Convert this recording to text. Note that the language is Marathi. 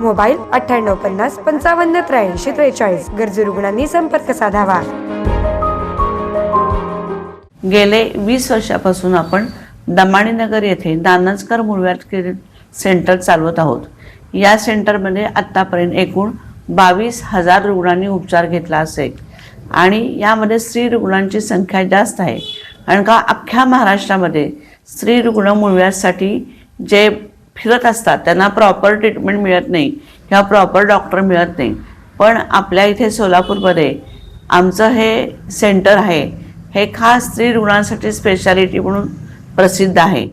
मोबाईल अठ्ठ्याण्णव पन्नास पंचावन्न त्र्याऐंशी त्रेचाळीस. गरजू रुग्णांनी संपर्क साधावा. गेले वीस वर्षापासून आपण दमाणीनगर येथे दानसकर मुळव्यात सेंटर चालवत आहोत. या सेंटरमध्ये आत्तापर्यंत एकूण बावीस हजार रुग्णांनी उपचार घेतला असेल. आणि यामध्ये स्त्री रुग्णांची संख्या जास्त आहे. कारण का अख्ख्या महाराष्ट्रामध्ये स्त्री रुग्ण मुळव्यासाठी जे फिरत असतात त्यांना प्रॉपर ट्रीटमेंट मिळत नाही किंवा प्रॉपर डॉक्टर मिळत नाही. पण आपल्या इथे सोलापूरमध्ये आमचं हे सेंटर आहे हे खास स्त्री रुग्णांसाठी स्पेशालिटी म्हणून प्रसिद्ध आहे.